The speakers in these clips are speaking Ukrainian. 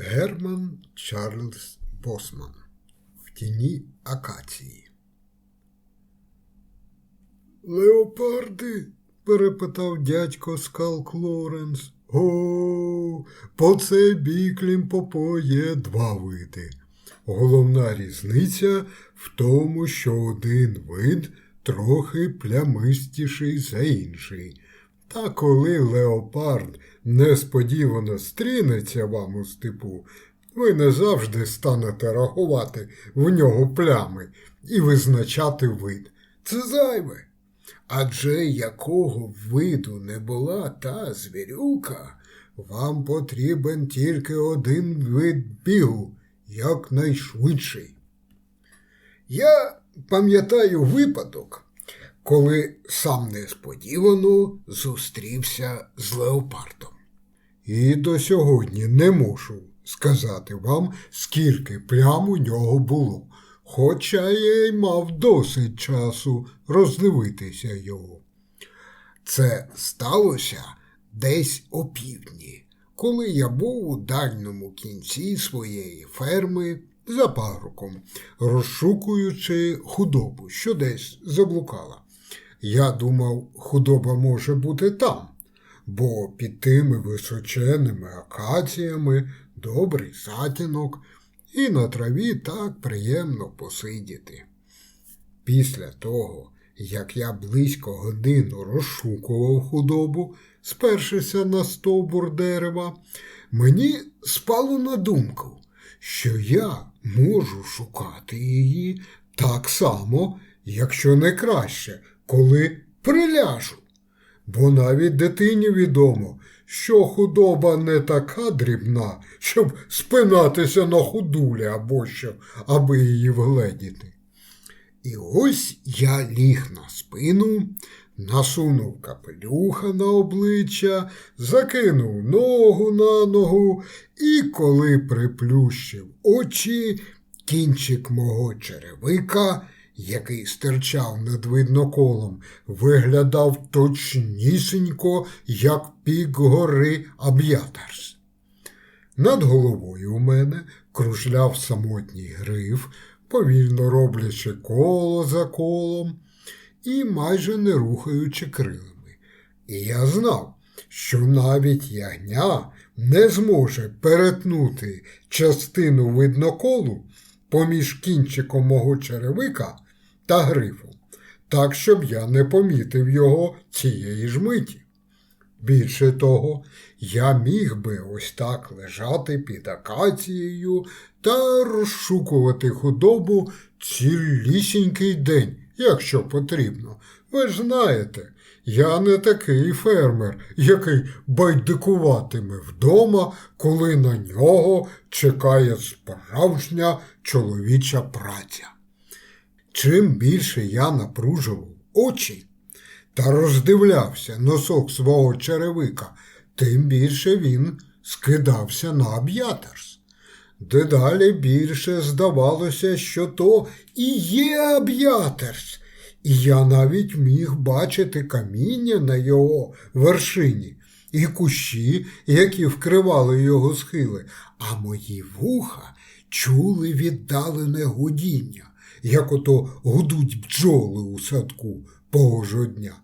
Герман Чарльз Босман В тіні акації. Леопарди? перепитав дядько Скалк Лоренс. О, по цей бік Лімпопо є два види. Головна різниця в тому, що один вид трохи плямистіший за інший. Та коли леопард несподівано стрінеться вам у степу, ви не завжди станете рахувати в нього плями і визначати вид. Це зайве. Адже якого виду не була та звірюка, вам потрібен тільки один вид бігу, якнайшвидший. Я пам'ятаю випадок, коли сам несподівано зустрівся з леопардом. І до сьогодні не можу сказати вам, скільки плям у нього було, хоча я й мав досить часу роздивитися його. Це сталося десь опівдні, коли я був у дальньому кінці своєї ферми за паруком, розшукуючи худобу, що десь заблукала. Я думав, худоба може бути там, бо під тими височеними акаціями добрий затінок, і на траві так приємно посидіти. Після того, як я близько годину розшукував худобу, спершися на стовбур дерева, мені спало на думку, що я можу шукати її так само, якщо не краще, коли приляжу. Бо навіть дитині відомо, що худоба не така дрібна, щоб спинатися на худулі або що, аби її вгледіти. І ось я ліг на спину, насунув капелюха на обличчя, закинув ногу на ногу, і коли приплющив очі, кінчик мого черевика, який стирчав над видноколом, виглядав точнісінько, як пік гори Аб'ятарс. Над головою у мене кружляв самотній гриф, повільно роблячи коло за колом і майже не рухаючи крилами. І я знав, що навіть ягня не зможе перетнути частину видноколу поміж кінчиком мого черевика та грифом, так, щоб я не помітив його цієї ж миті. Більше того, я міг би ось так лежати під акацією та розшукувати худобу цілісінький день, якщо потрібно. Ви ж знаєте, я не такий фермер, який байдикуватиме вдома, коли на нього чекає справжня чоловіча праця. Чим більше я напружував очі та роздивлявся носок свого черевика, тим більше він скидався на аб'ятерс. Дедалі більше здавалося, що то і є аб'ятерс, і я навіть міг бачити каміння на його вершині і кущі, які вкривали його схили, а мої вуха чули віддалене гудіння, як ото гудуть бджоли у садку погожого дня.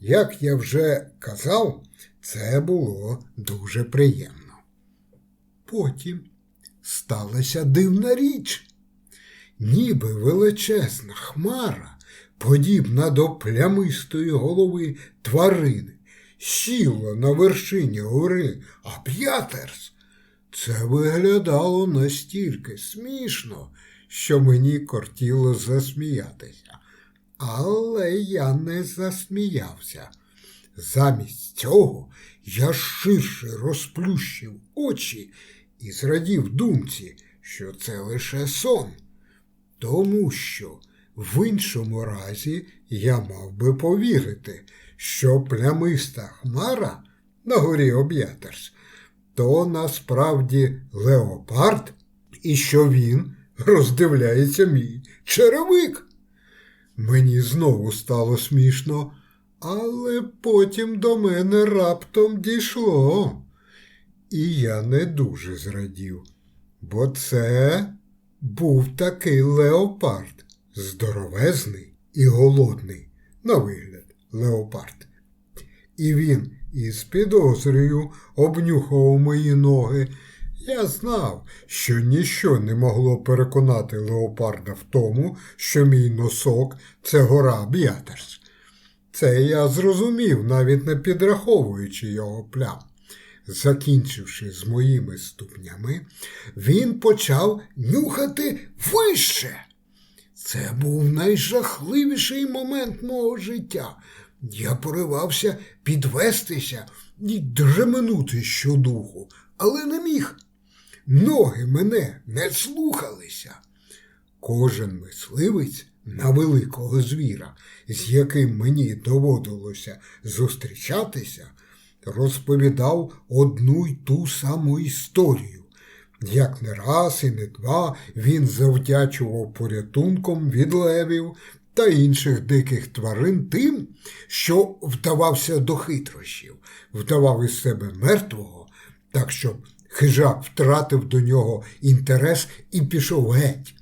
Як я вже казав, це було дуже приємно. Потім сталася дивна річ. Ніби величезна хмара, подібна до плямистої голови тварини, сіла на вершині гори, а п'ятерс. Це виглядало настільки смішно, що мені кортіло засміятися. Але я не засміявся. Замість цього я ширше розплющив очі і зрадів думці, що це лише сон, тому що в іншому разі я мав би повірити, що плямиста хмара на горі Об'ятерс то насправді леопард, і що він роздивляється мій черевик. Мені знову стало смішно, але потім до мене раптом дійшло. І я не дуже зрадів, бо це був такий леопард, здоровезний і голодний, на вигляд, леопард. І він із підозрою обнюхав мої ноги. Я знав, що ніщо не могло переконати леопарда в тому, що мій носок це гора Б'ятерс. Це я зрозумів, навіть не підраховуючи його плям. Закінчивши з моїми ступнями, він почав нюхати вище. Це був найжахливіший момент мого життя. Я поривався підвестися і дременути щодуху, але не міг. Ноги мене не слухалися. Кожен мисливець на великого звіра, з яким мені доводилося зустрічатися, розповідав одну й ту саму історію. Як не раз і не два він завдячував порятунком від левів та інших диких тварин тим, що вдавався до хитрощів, вдавав із себе мертвого, так щоб хижак втратив до нього інтерес і пішов геть.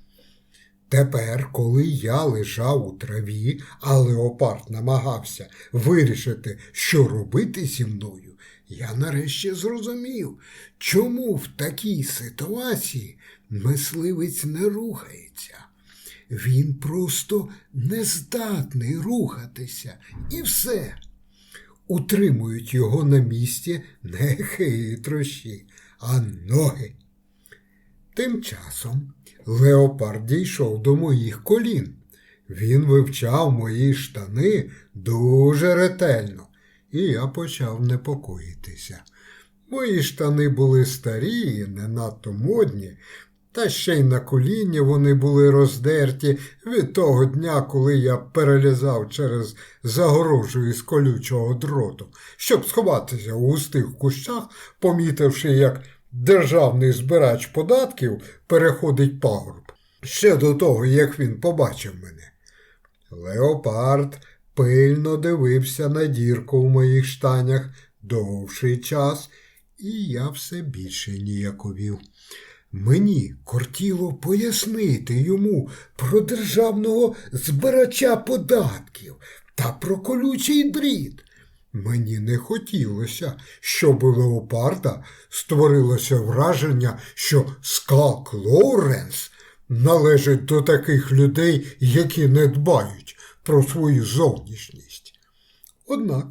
Тепер, коли я лежав у траві, а леопард намагався вирішити, що робити зі мною, я нарешті зрозумів, чому в такій ситуації мисливець не рухається. Він просто не здатний рухатися, і все. Утримують його на місці не хитрощі, а ноги. Тим часом леопард дійшов до моїх колін. Він вивчав мої штани дуже ретельно, і я почав непокоїтися. Мої штани були старі не надто модні, та ще й на колінні вони були роздерті від того дня, коли я перелізав через загорожу із колючого дроту, щоб сховатися у густих кущах, помітивши, як державний збирач податків переходить пагорб. Ще до того, як він побачив мене. Леопард пильно дивився на дірку в моїх штанях довший час, і я все більше ніяковів. Мені кортіло пояснити йому про державного збирача податків та про колючий дріт. Мені не хотілося, щоб у леопарда створилося враження, що Скак Лоуренс належить до таких людей, які не дбають про свою зовнішність. Однак,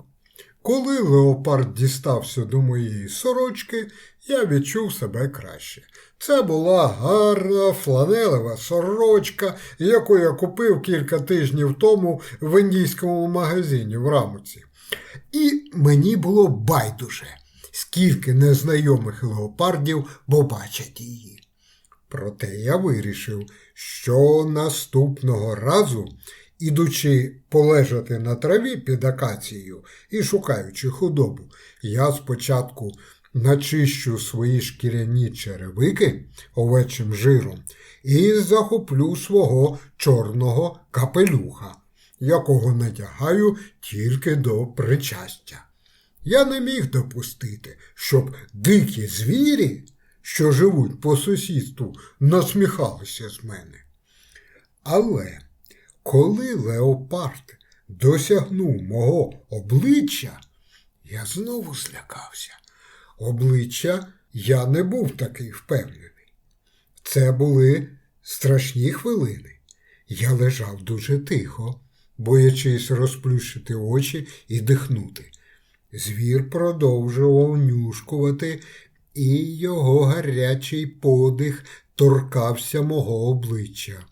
коли леопард дістався до моєї сорочки, я відчув себе краще. Це була гарна фланелева сорочка, яку я купив кілька тижнів тому в індійському магазині в Рамуці. І мені було байдуже, скільки незнайомих леопардів побачать її. Проте я вирішив, що наступного разу, ідучи полежати на траві під акацією і шукаючи худобу, я спочатку начищу свої шкіряні черевики овечим жиром і захоплю свого чорного капелюха, якого надягаю тільки до причастя. Я не міг допустити, щоб дикі звірі, що живуть по сусідству, насміхалися з мене. Але коли леопард досягнув мого обличчя, я знову злякався. Обличчя я не був такий впевнений. Це були страшні хвилини. Я лежав дуже тихо, боячись розплющити очі і дихнути. Звір продовжував нюшкувати, і його гарячий подих торкався мого обличчя.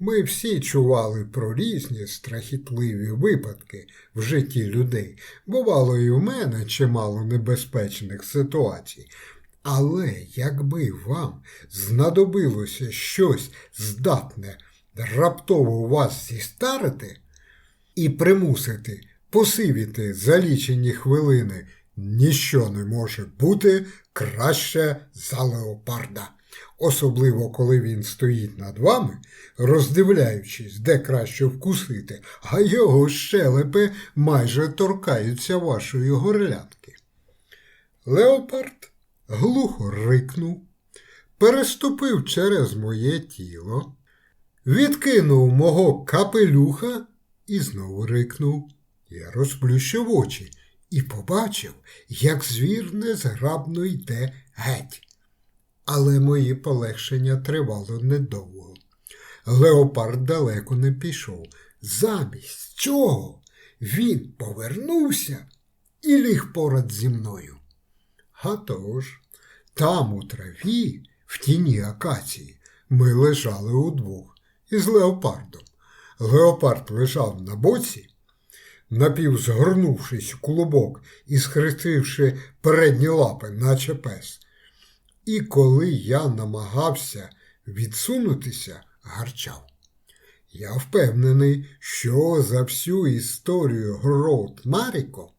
Ми всі чували про різні страхітливі випадки в житті людей. Бувало, і в мене чимало небезпечних ситуацій. Але якби вам знадобилося щось здатне раптово вас зістарити і примусити посивіти за лічені хвилини, ніщо не може бути краще за леопарда особливо коли він стоїть над вами, роздивляючись, де краще вкусити, а його щелепи майже торкаються вашої горлянки. Леопард глухо рикнув, переступив через моє тіло, відкинув мого капелюха і знову рикнув. Я розплющив очі і побачив, як звір незграбно йде геть. Але мої полегшення тривало недовго. Леопард далеко не пішов. Замість чого він повернувся і ліг поряд зі мною. А тож, там у траві, в тіні акації, ми лежали удвох із леопардом. Леопард лежав на боці, напівзгорнувшись у клубок і схрестивши передні лапи, наче пес. І коли я намагався відсунутися, гарчав. Я впевнений, що за всю історію Гроут Маріко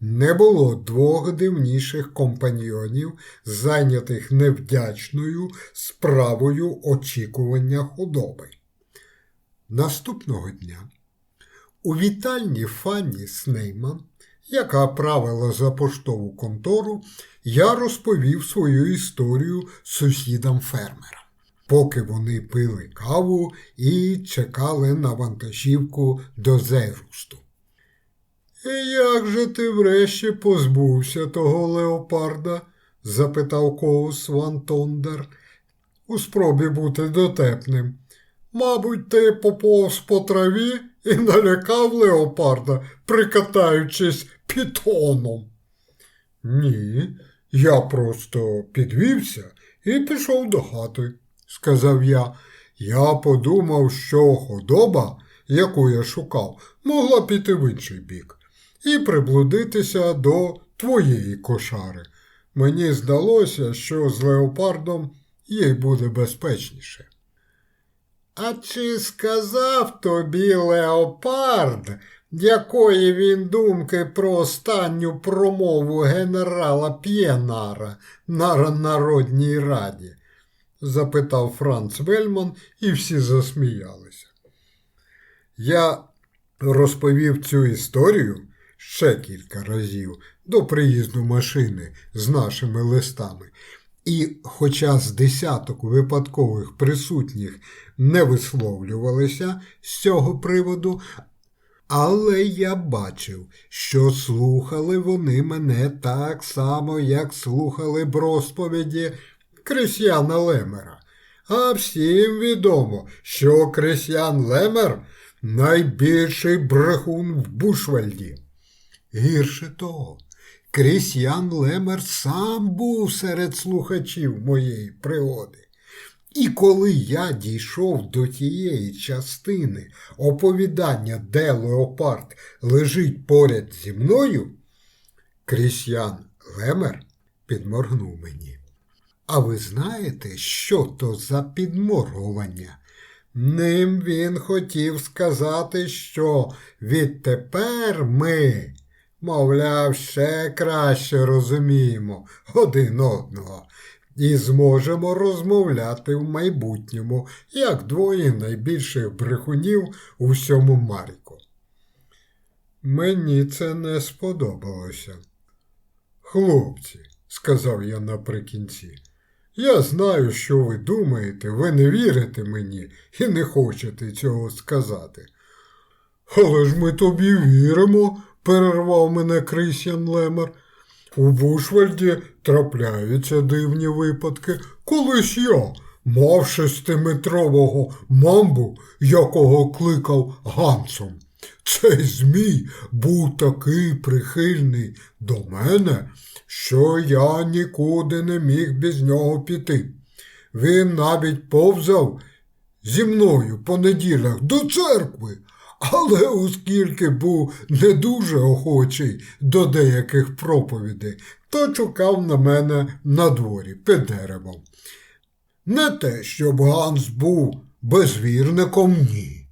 не було двох дивніших компаньйонів, зайнятих невдячною справою очікування худоби. Наступного дня у вітальні Фанні Снейман, яка правила за поштову контору, я розповів свою історію сусідам фермера, поки вони пили каву і чекали на вантажівку до Зейрусту. І як же ти врешті позбувся того леопарда? запитав Коус Ван Тондер, у спробі бути дотепним. Мабуть, ти поповз по траві і налякав леопарда, прикатаючись пітоном. Ні, я просто підвівся і пішов до хати, сказав я. Я подумав, що худоба, яку я шукав, могла піти в інший бік і приблудитися до твоєї кошари. Мені здалося, що з леопардом їй буде безпечніше. А чи сказав тобі леопард, якої він думки про останню промову генерала П'єнара на Народній Раді? запитав Франц Вельман, і всі засміялися. Я розповів цю історію ще кілька разів до приїзду машини з нашими листами. І, хоча з десяток випадкових присутніх не висловлювалися з цього приводу, але я бачив, що слухали вони мене так само, як слухали б розповіді Крисяна Лемера. А всім відомо, що Крисян Лемер найбільший брехун в Бушвальді. Гірше того, Крисян Лемер сам був серед слухачів моєї пригоди. І коли я дійшов до тієї частини оповідання, де леопард лежить поряд зі мною, Крисян Лемер підморгнув мені. А ви знаєте, що то за підморгування? Ним він хотів сказати, що відтепер ми, мовляв, ще краще розуміємо один одного і зможемо розмовляти в майбутньому, як двоє найбільших брехунів у всьому Маріку. Мені це не сподобалося. Хлопці, сказав я наприкінці, я знаю, що ви думаєте, ви не вірите мені і не хочете цього сказати. Але ж ми тобі віримо, перервав мене Крисян Лемер. У Бушвальді трапляються дивні випадки. Колись я мав шестиметрового мамбу, якого кликав Гансом. Цей Змій був такий прихильний до мене, що я нікуди не міг без нього піти. Він навіть повзав зі мною по неділях до церкви, але оскільки був не дуже охочий до деяких проповідей, то чекав на мене на дворі під деревом. Не те, щоб Ганс був безвірником, ні.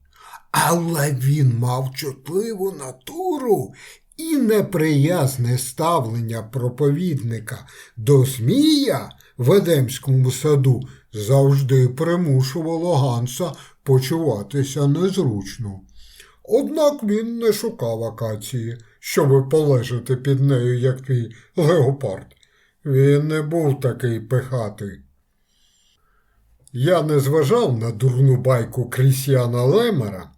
Але він мав чутливу натуру і неприязне ставлення проповідника до Змія в Едемському саду завжди примушувало Ганса почуватися незручно. Однак він не шукав акації, щоби полежати під нею, як твій леопард. Він не був такий пихатий. Я не зважав на дурну байку Крісіана Лемера,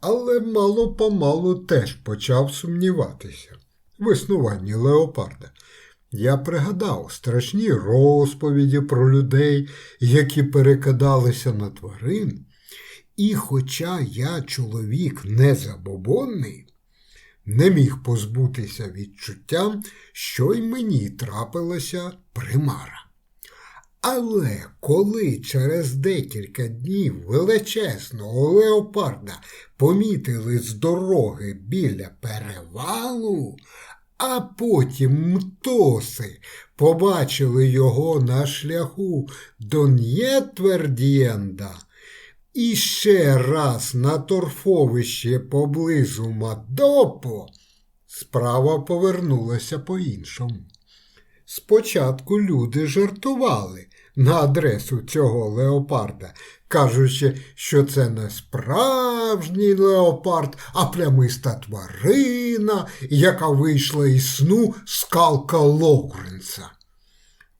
але мало помалу теж почав сумніватися в існуванні леопарда. Я пригадав страшні розповіді про людей, які перекидалися на тварин, і, хоча я чоловік незабобонний, не міг позбутися відчуття, що й мені трапилася примара. Але коли через декілька днів величезного леопарда помітили з дороги біля перевалу, а потім мтоси побачили його на шляху до Нєтвердієнда, і ще раз на торфовище поблизу Мадопо, справа повернулася по-іншому. Спочатку люди жартували на адресу цього леопарда, кажучи, що це не справжній леопард, а плямиста тварина, яка вийшла із сну скалка Лоуренса.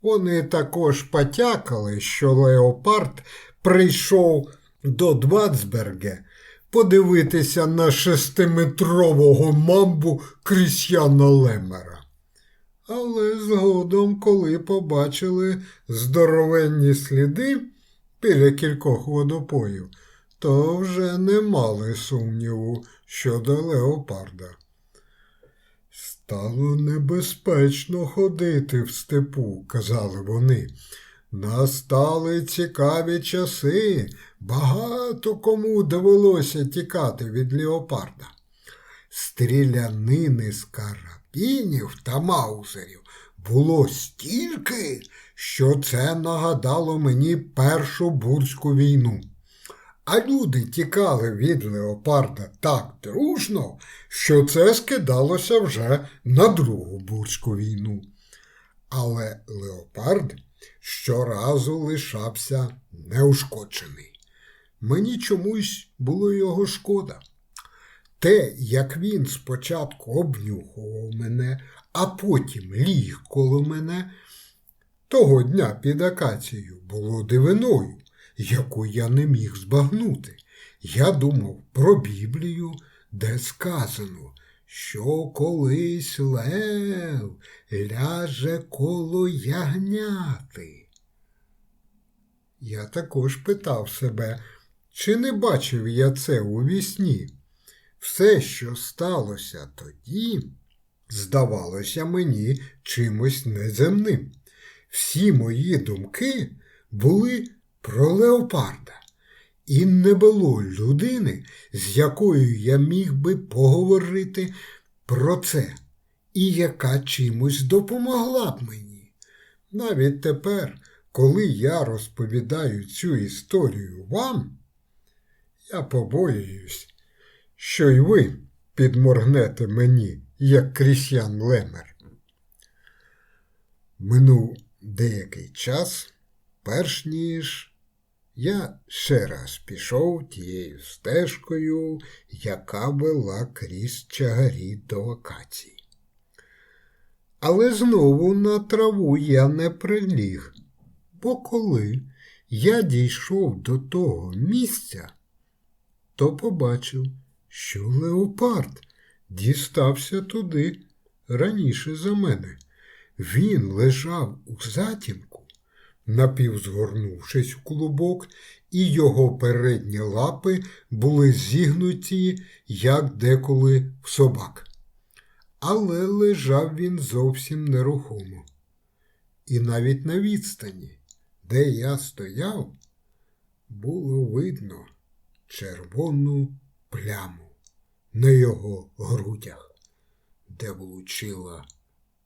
Вони також потякали, що леопард прийшов до Двацберге подивитися на шестиметрового мамбу Крісьяна Лемера. Але згодом, коли побачили здоровенні сліди біля кількох водопоїв, то вже не мали сумніву щодо леопарда. Стало небезпечно ходити в степу, казали вони. Настали цікаві часи, багато кому довелося тікати від леопарда. Стрілянини з карабінів та маузерів було стільки, що це нагадало мені Першу бурську війну. А люди тікали від леопарда так дружно, що це скидалося вже на Другу бурську війну. Але леопард щоразу лишався неушкоджений. Мені чомусь було його шкода. Те, як він спочатку обнюхував мене, а потім ліг коло мене, того дня під акацією було дивиною, яку я не міг збагнути. Я думав про Біблію, де сказано, що колись лев ляже коло ягняти. Я також питав себе, чи не бачив я це у вісні? Все, що сталося тоді, здавалося мені чимось неземним. Всі мої думки були про леопарда, і не було людини, з якою я міг би поговорити про це, і яка чимось допомогла б мені. Навіть тепер, коли я розповідаю цю історію вам, я побоююсь що й ви підморгнете мені, як крісян Лемер. Минув деякий час, перш ніж я ще раз пішов тією стежкою, яка вела крізь чагарі до акації. Але знову на траву я не приліг, бо коли я дійшов до того місця, то побачив, що леопард дістався туди раніше за мене. Він лежав у затінку, напівзгорнувшись в клубок, і його передні лапи були зігнуті, як деколи в собак. Але лежав він зовсім нерухомо. І навіть на відстані, де я стояв, було видно червону пляму на його грудях, де влучила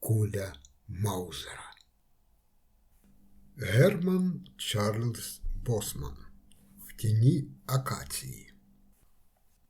куля Маузера. Герман Чарльз Босман в тіні акації.